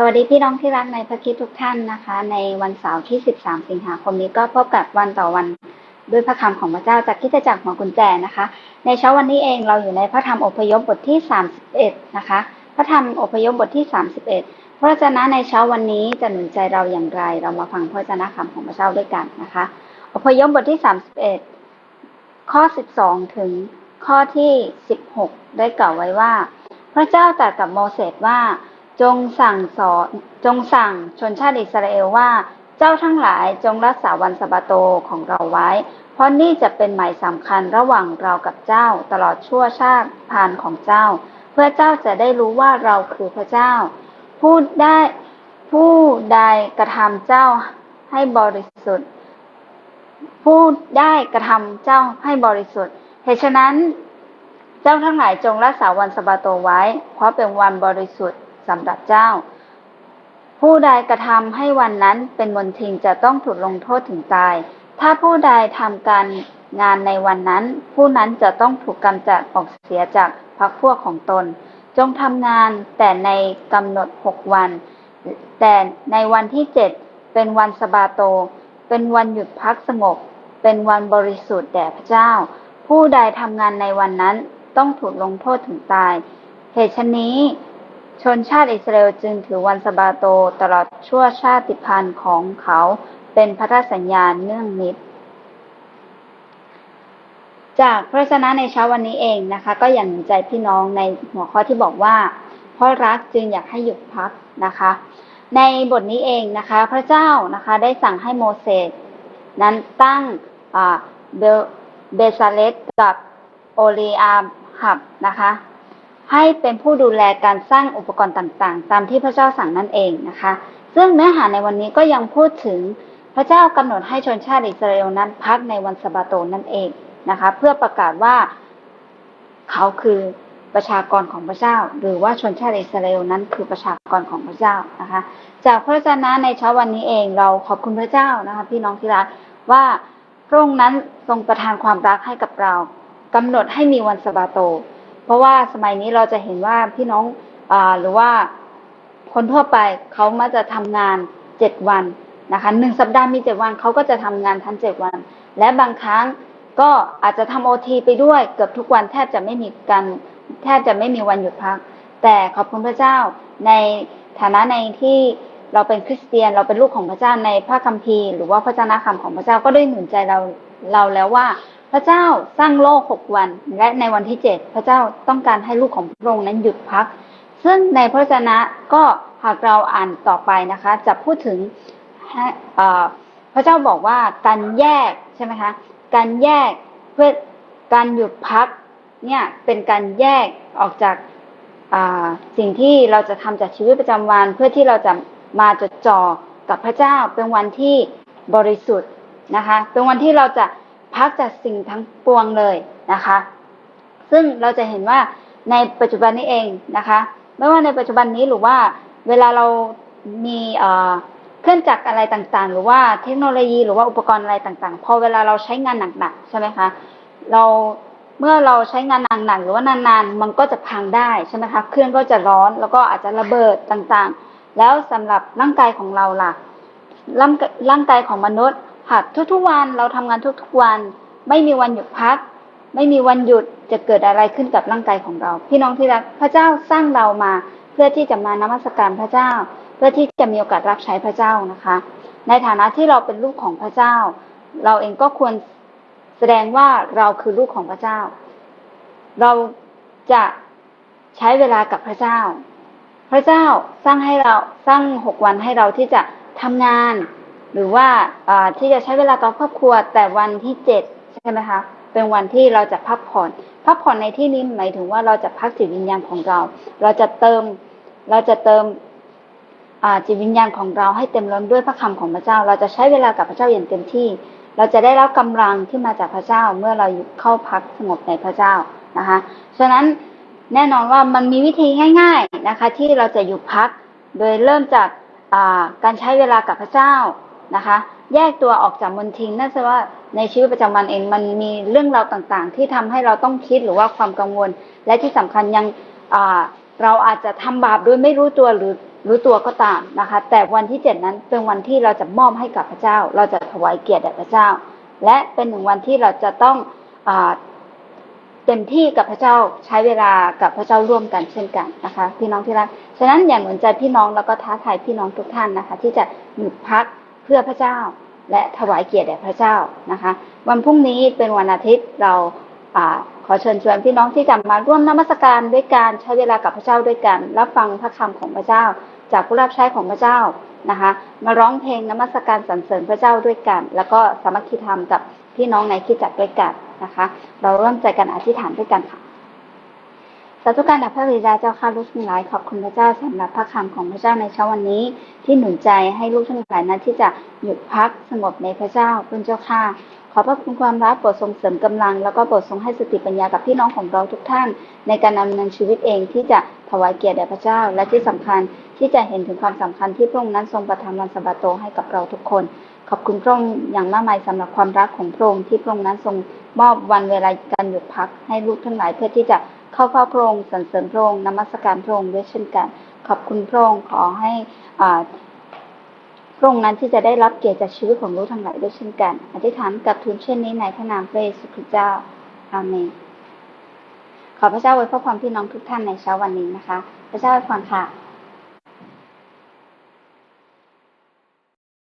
สวัสดีพี่น้องที่รักในพระคิดทุกท่านนะคะ ในวันเสาร์ที่ 13 สิงหาคมนี้ก็พบกับวันต่อวันด้วยพระคำของพระเจ้าจากคิดจักรหัวกุญแจนะคะ ในเช้าวันนี้เองเราอยู่ในพระธรรมอพยพบทที่ 31 นะคะ พระธรรมอพยพบทที่ 31 พระเจ้าในเช้าวันนี้จะหนุนใจเราอย่างไร เรามาฟังพระเจ้าคำของพระเจ้าด้วยกันนะคะ อพยพบทที่ 31 ข้อ 12 ถึงข้อที่ 16 ได้กล่าวไว้ว่า พระเจ้าตรัสกับโมเสสว่า จงสั่งสอนจงสั่งชนชาติอิสราเอลว่า เจ้าทั้งหลายจงรักษาวันสะบาโตของเราไว้ เพราะนี่จะเป็นหมายสำคัญระหว่างเรากับเจ้าตลอดชั่วชาติพานของเจ้า เพื่อเจ้าจะได้รู้ว่าเราคือพระเจ้า ผู้ได้ผู้ใดกระทำเจ้าให้บริสุทธิ์ ผู้ได้กระทำเจ้าให้บริสุทธิ์เหตุฉะนั้น เจ้าทั้งหลายจงรักษาวันสะบาโตไว้ เพราะเป็นวันบริสุทธิ์ สำหรับเจ้า ผู้ใดกระทำให้วันนั้นเป็นมนทิงจะต้องถูกลงโทษถึงตาย ถ้าผู้ใดทำการงานในวันนั้น ผู้นั้นจะต้องถูกกำจัดออกเสียจากพรรคพวกของตน จงทำงานแต่ในกำหนดหกวัน แต่ในวันที่เจ็ดเป็นวันสบาโต เป็นวันหยุดพักสงบ เป็นวันบริสุทธิ์แด่พระเจ้า ผู้ใดทำงานในวันนั้นต้องถูกลงโทษถึงตาย เหตุฉนี้ ชนชาติอิสราเอลจึงถือวันสบาโตตลอดชั่วชาติพันธุ์ของเขาเป็นพันธสัญญาเนื่องนิด จากพระชนะในเช้าวันนี้เองนะคะ ก็อย่างใจพี่น้องในหัวข้อที่บอกว่า เพราะรักจึงอยากให้หยุดพักนะคะ ในบทนี้เองนะคะ พระเจ้านะคะได้สั่งให้โมเสสนั้นตั้งเบซาเลตกับโอลีอาหับนะคะ ให้เป็นผู้ดูแลการสร้างอุปกรณ์ต่างๆ ตามที่พระเจ้าสั่งนั่นเองนะคะ ซึ่งเนื้อหาในวันนี้ก็ยังพูดถึงพระเจ้ากำหนดให้ชนชาติอิสราเอลนั้นพักในวันสะบาโตนั่นเองนะคะ เพื่อประกาศว่าเขาคือประชากรของพระเจ้า หรือว่าชนชาติอิสราเอลนั้นคือประชากรของพระเจ้านะคะ จากพระเจ้านะในเช้าวันนี้เองเราขอบคุณพระเจ้านะคะ พี่น้องที่รักว่าพระองค์นั้นทรงประทานความรักให้กับเรากำหนดให้มีวันสะบาโต เพราะว่าสมัยนี้เราจะเห็นว่าพี่น้องอหรือว่าคนทั่วไปเขามาจะทำงานเจ็ดวันนะคะหนึ่งสัปดาห์มีเจ็ดวันเขาก็จะทำงานทั้งเจ็ดวัน และบางครั้งก็อาจจะทำโอทีไปด้วยเกือบทุกวันแทบจะไม่มีการแทบจะไม่มีวันหยุดพัก แต่ขอบคุณพระเจ้าในฐานะในที่เราเป็นคริสเตียนเราเป็นลูกของพระเจ้าในพระคัมภีร์ หรือว่าพระเจ้านาคำของพระเจ้าก็ได้หนุนใจเราเราแล้วว่า พระเจ้าสร้างโลกหกวัน และในวันที่เจ็ดพระเจ้าต้องการให้ลูกของพระองค์นั้นหยุดพัก ซึ่งในพระชนะก็หากเราอ่านต่อไปนะคะ จะพูดถึงพระเจ้าบอกว่าการแยกใช่ไหมคะการแยกเพื่อการหยุดพักเนี่ยเป็นการแยกออกจากสิ่งที่เราจะทำจากชีวิตประจำวัน เพื่อที่เราจะมาจดจ่อกับพระเจ้าเป็นวันที่บริสุทธิ์นะคะ เป็นวันที่เราจะ พักจากสิ่งทั้งปวงเลยนะคะ ซึ่งเราจะเห็นว่าในปัจจุบันนี้เองนะคะ ไม่ว่าในปัจจุบันนี้หรือว่าเวลาเรามีเครื่องจักรอะไรต่างๆ หรือว่าเทคโนโลยีหรือว่าอุปกรณ์อะไรต่างๆ พอเวลาเราใช้งานหนักๆใช่ไหมคะเราเมื่อเราใช้งานหนักๆหรือว่านานๆ มันก็จะพังได้ใช่ไหมคะเครื่องก็จะร้อนแล้วก็อาจจะระเบิดต่างๆ แล้วสำหรับร่างกายของเราล่ะร่างกายของมนุษย์ หากทุกๆวันเราทำงานทุกๆวัน ไม่มีวันหยุดพัก ไม่มีวันหยุดจะเกิดอะไรขึ้นกับร่างกายของเรา พี่น้องที่รักพระเจ้าสร้างเรามา เพื่อที่จะมานมัสการพระเจ้า เพื่อที่จะมีโอกาสรับใช้พระเจ้านะคะ ในฐานะที่เราเป็นลูกของพระเจ้า เราเองก็ควรแสดงว่าเราคือลูกของพระเจ้า เราจะใช้เวลากับพระเจ้า พระเจ้าสร้างให้เราสร้างหกวันให้เราที่จะทำงาน หรือว่าที่จะใช้เวลากับครอบครัวแต่วันที่เจ็ดใช่ไหมคะเป็นวันที่เราจะพักผ่อนพักผ่อนในที่นี้หมายถึงว่าเราจะพักจิตวิญญาณของเรา เราจะเติมเราจะเติมจิตวิญญาณของเราให้เต็มล้นด้วยพระคำของพระเจ้า เราจะใช้เวลากับพระเจ้าอย่างเต็มที่ เราจะได้รับกำลังที่มาจากพระเจ้าเมื่อเราเข้าพักสงบในพระเจ้านะคะฉะนั้นแน่นอนว่ามันมีวิธีง่าย ๆนะคะ ที่เราจะหยุดพัก โดยเริ่มจากการใช้เวลากับพระเจ้า นะคะ แยกตัวออกจากมนทินนั่นแสดงว่าในชีวิตประจำวันเองมันมีเรื่องราวต่างๆ ที่ทำให้เราต้องคิดหรือว่าความกังวล และที่สำคัญยังเราอาจจะทำบาปโดยไม่รู้ตัวหรือรู้ตัวก็ตามนะคะ แต่วันที่เจ็ดนั้นเป็นวันที่เราจะมอบให้กับพระเจ้า เราจะถวายเกียรติแด่พระเจ้า และเป็นหนึ่งวันที่เราจะต้องอเต็มที่กับพระเจ้าใช้เวลากับพระเจ้าร่วมกันเช่นกันนะคะ พี่น้องที่รักฉะนั้นอย่าหนุนใจพี่น้องแล้วก็ท้าทายพี่น้องทุกท่านนะคะ ที่จะหยุดพัก พื่อพระเจ้า และถวายเกียรติแด่พระเจ้านะคะ วันพรุ่งนี้เป็นวันอาทิตย์เราอขอเชิญชวนพี่น้องที่จะมาร่วมนมัสการด้วยการใช้เวลากับพระเจ้าด้วยกัน รับฟังพระคำของพระเจ้า จากผู้รับใช้ของพระเจ้านะคะ มาร้องเพลงนมัสการสรรเสริญพระเจ้าด้วยกัน แล้วก็สามัคคีธรรมกับพี่น้องในคิดจักรด้วยกันนะคะ เราร่วมใจกันอธิษฐานด้วยกันค่ะาธุการดับพระบิดาเจ้าข้าลูกทั้งหลายขอบคุณพระเจ้าสำหรับพระคำของพระเจ้าในเช้าวันนี้ ที่หนุนใจให้ลูกทั้งหลายนั้นที่จะหยุดพักสงบในพระเจ้าเป็นเจ้าข้าขอพระคุณความรักโปรดทรงเสริมกำลัง แล้วก็โปรดทรงให้สติปัญญากับพี่น้องของเราทุกท่าน ในการดำเนินชีวิตเองที่จะถวายเกียรติแด่พระเจ้า และที่สำคัญที่จะเห็นถึงความสำคัญที่พระองค์นั้นทรงประทานวันสะบาโตให้กับเราทุกคน ขอบคุณพระองค์อย่างมากมายสำหรับความรักของพระองค์ที่พระองค์นั้นทรงมอบวันเวลาการหยุดพักให้ลูกทั้งหลายเพื่อที่จะ เข้าเฝ้าพระองค์สรรเสริญพระองค์นมัสการพระองค์ด้วยเช่นกัน ขอบคุณพระองค์ขอให้อ่าพระองค์นั้นที่จะได้รับเกียรติจากชีวิตของลูกทั้งหลายด้วยเช่นกัน อธิษฐานกับทูลเช่นนี้ในพระนามพระเยซูคริสต์เจ้า อาเมน ขอพระเจ้าไว้พระความพี่น้องทุกท่านในเช้าวันนี้นะคะ พระเจ้าไว้พรค่ะ